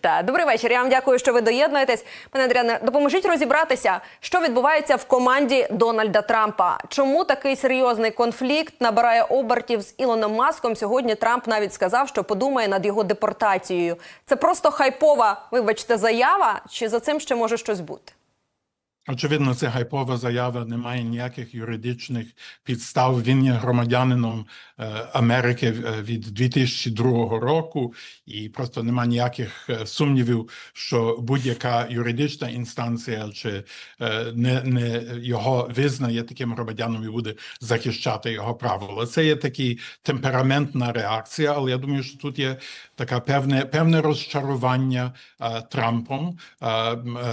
Та добрий вечір. Я вам дякую, що ви доєднуєтесь. Пане Андріане, допоможіть розібратися, що відбувається в команді Дональда Трампа. Чому такий серйозний конфлікт набирає обертів з Ілоном Маском? Сьогодні Трамп навіть сказав, що подумає над його депортацією. Це просто хайпова, вибачте, заява, чи за цим ще може щось бути? Очевидно, це гайпова заява, немає ніяких юридичних підстав. Він є громадянином е, Америки е, від 2002 року, і просто немає ніяких е, сумнівів, що будь-яка юридична інстанція чи не, не його визнає таким громадянином і буде захищати його право. Це є такий темпераментна реакція. Але я думаю, що тут є таке певне певне розчарування Трампом,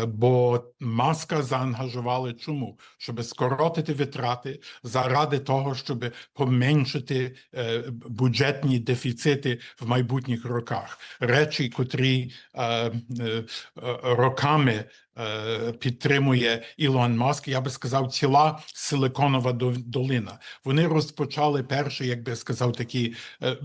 бо маска заангажували чому? Щоб скоротити витрати заради того, щоб поменшити е, бюджетні дефіцити в майбутніх роках. Речі, котрі е, е, е, роками підтримує Ілон Маск, я би сказав, ціла силиконова долина. Вони розпочали перший, як би сказав, такі е,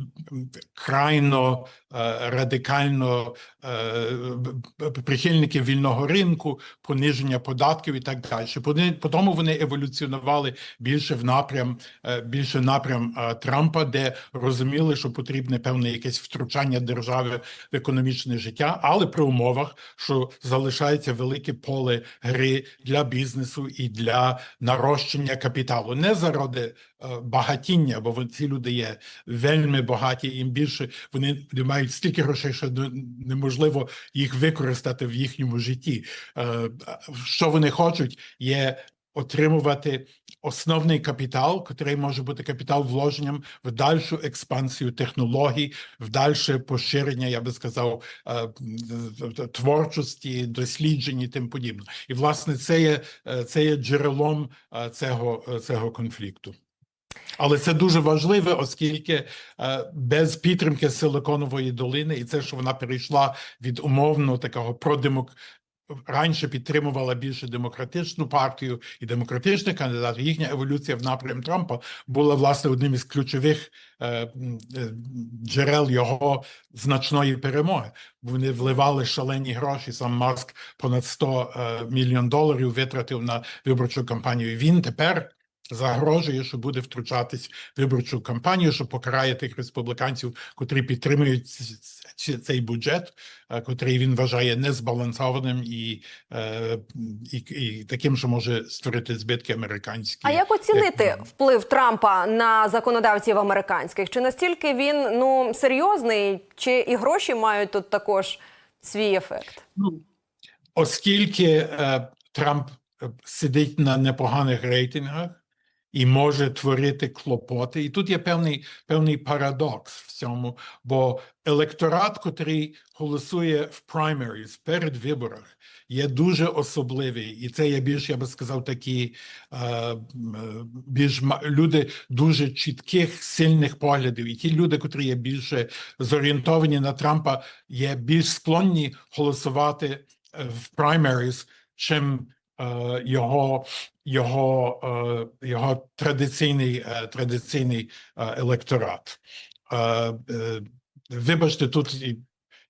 крайно е, радикально е, прихильники вільного ринку, пониження податків і так далі. Вони потім вони еволюціонували більше в напрям, е, більше напрям е, Трампа, де розуміли, що потрібне певне якесь втручання держави в економічне життя, але при умовах, що залишається велике поле гри для бізнесу і для нарощення капіталу, не заради е, багатіння, бо ці люди є вельми багаті, їм більше вони мають стільки грошей, що неможливо їх використати в їхньому житті. Е, Що вони хочуть, є отримувати основний капітал, який може бути капітал вложенням в дальшу експансію технологій, в дальше поширення, я би сказав, е, творчості, досліджень і тим подібне. І власне це є е, це є джерелом е, цього, е, цього конфлікту. Але це дуже важливо, оскільки е, без підтримки Силиконової долини, і це, що вона перейшла від умовно такого продемок. Раніше підтримувала більше демократичну партію і демократичних кандидатів. Їхня еволюція в напрям Трампа була власне одним із ключових е, е, джерел його значної перемоги. Вони вливали шалені гроші. Сам Маск понад 100 е, мільйон доларів витратив на виборчу кампанію. Він тепер загрожує, що буде втручатись в виборчу кампанію, що покарає тих республіканців, котрі підтримують цей бюджет, е, котрий він вважає незбалансованим і, е, і, і таким, що може створити збитки американські. А як оцінити вплив Трампа на законодавців американських? Чи настільки він ну серйозний, чи і гроші мають тут також свій ефект? Ну, оскільки е, Трамп е, сидить на непоганих рейтингах і може творити клопоти, і тут є певний певний парадокс в цьому, бо електорат, котрий голосує в primaries перед виборах, є дуже особливий, і це є більш, я би сказав, такі е, більш люди дуже чітких, сильних поглядів, і ті люди, котрі є більше зорієнтовані на Трампа, є більш склонні голосувати е, в primaries, чим його, його, е, його традиційний, е, традиційний е, електорат. Е, е, Вибачте, тут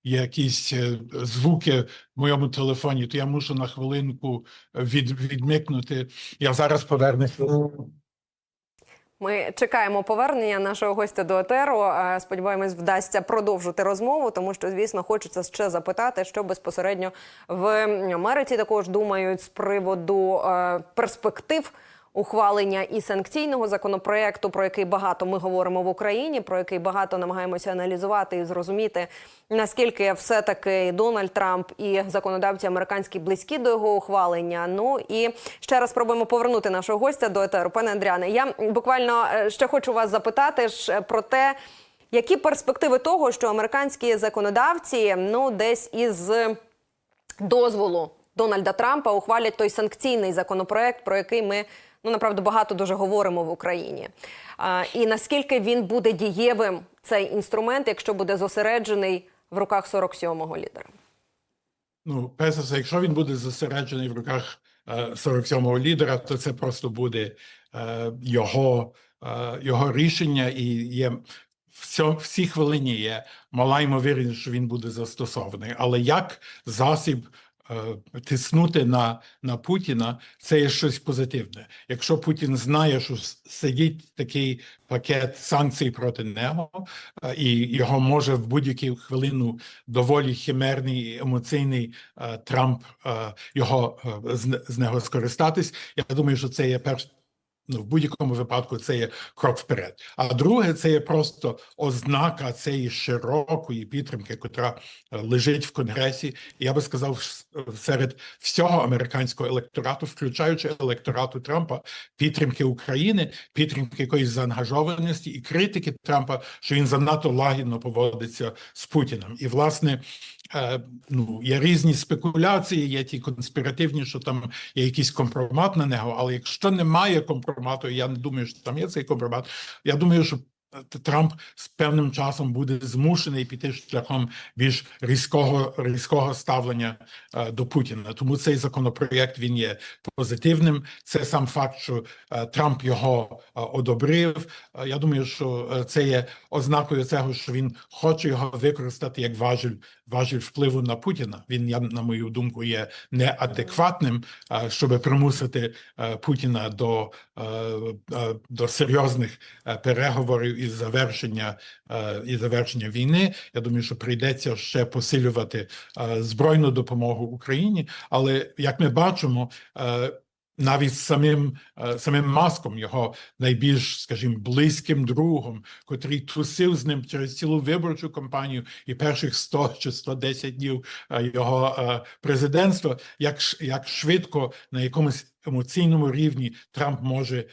якісь е, звуки в моєму телефоні, то я мушу на хвилинку від, відмикнути. Я зараз повернуся. Ми чекаємо повернення нашого гостя до етеру. Сподіваємось, вдасться продовжити розмову, тому що, звісно, хочеться ще запитати, що безпосередньо в Америці також думають з приводу перспектив. Ухвалення і санкційного законопроекту, про який багато ми говоримо в Україні, про який багато намагаємося аналізувати і зрозуміти, наскільки все таки Дональд Трамп і законодавці американські близькі до його ухвалення. Ну і ще раз спробуємо повернути нашого гостя до етеру. Пане Андріане, я буквально е, ще хочу вас запитати е, про те, які перспективи того, що американські законодавці ну десь із дозволу Дональда Трампа ухвалять той санкційний законопроект, про який ми ну направду багато дуже говоримо в Україні. І наскільки він буде дієвим цей інструмент, якщо буде зосереджений в руках 47-го лідера? Ну, перш за все, якщо він буде зосереджений в руках е, 47-го лідера, то це просто буде е, його, е, його рішення і є в цій хвилині є мала ймовірність, що він буде застосований. Але як засіб е, тиснути на, на Путіна, це є щось позитивне. Якщо Путін знає, що сидить такий пакет санкцій проти нього, е, і його може в будь-яку хвилину доволі химерний і емоційний е, Трамп е, його е, з нього скористатись. Я думаю, що це є перш. Ну, в будь-якому випадку це є крок вперед. А друге, це є просто ознака цієї широкої підтримки, котра е, лежить в Конгресі. Я би сказав, серед всього американського електорату, включаючи електорату Трампа, підтримки України, підтримки якоїсь заангажованості і критики Трампа, що він занадто лагідно поводиться з Путіним. І власне. Е, Ну, є різні спекуляції, є ті конспіративні, що там є якийсь компромат на нього. Але якщо немає компромату, я не думаю, що там є цей компромат. Я думаю, що Трамп з певним часом буде змушений піти шляхом більш різкого різкого ставлення е, до Путіна. Тому цей законопроєкт він є позитивним. Це сам факт, що е, Трамп його е, одобрив. Е, я думаю, що е, це є ознакою цього, що він хоче його використати як важіль важіль впливу на Путіна. Він, я на мою думку, є неадекватним, е, щоб примусити е, Путіна до, е, е, до серйозних е, переговорів і завершення е, і завершення війни. Я думаю, що прийдеться ще посилювати е, збройну допомогу Україні. Але як ми бачимо. Навіть самим е, самим маском, його найбільш, скажімо, близьким другом, котрий тусив з ним через цілу виборчу кампанію і перших 100 чи 110 днів е, його е, президентства, як як швидко на якомусь емоційному рівні Трамп може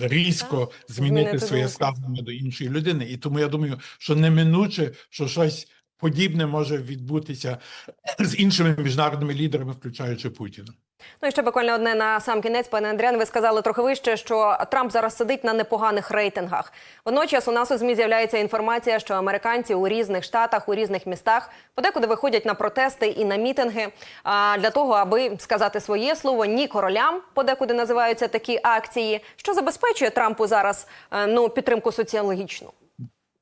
різко змінити змінити своє ставлення до іншої людини. І тому я думаю, що неминуче, що щось подібне може відбутися з іншими міжнародними лідерами, включаючи Путіна. Ну і ще буквально одне на сам кінець, пане Андріан. Ви сказали трохи вище, що Трамп зараз сидить на непоганих рейтингах. Водночас у нас у змі з'являється інформація, що американці у різних штатах, у різних містах подекуди виходять на протести і на мітинги. А для того, аби сказати своє слово, ні королям подекуди називаються такі акції, що забезпечує Трампу зараз е, ну підтримку соціологічну.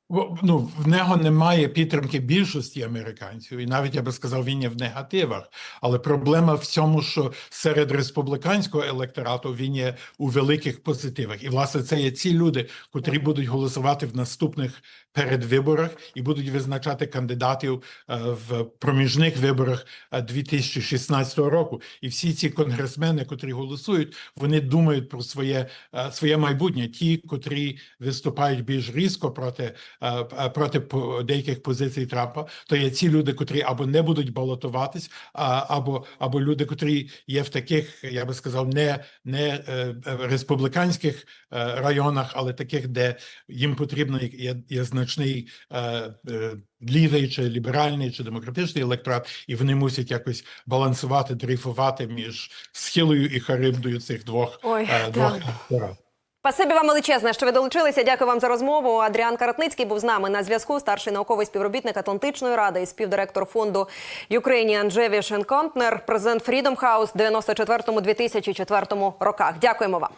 Ну, в нього немає підтримки більшості американців, і навіть я би сказав, він є в негативах. Але проблема в цьому, що серед республіканського електорату він є у великих позитивах. І власне це є ці люди, котрі будуть голосувати в наступних передвиборах і будуть визначати кандидатів е, в проміжних виборах е, 2016 року. І всі ці конгресмени, котрі голосують, вони думають про своє, е, своє майбутнє. Ті, котрі виступають більш різко проти, е, е, проти по- деяких позицій Трампа, то є ці люди, котрі або не будуть балотуватись, або, або люди, котрі є в таких, я би сказав, не, не е, е, республіканських е, районах, але таких, де їм потрібно є, є значний е, е, лівий чи ліберальний чи демократичний електорат, і вони мусять якось балансувати, дрейфувати між схилою і харибдою цих двох, Ой, е, двох так. Спасибі вам величезне, що ви долучилися. Дякую вам за розмову. Адріан Каратницький був з нами на зв'язку. Старший науковий співробітник Атлантичної ради і співдиректор фонду Ukrainian Jewish Encounters, президент Freedom House в 94-2004 роках. Дякуємо вам.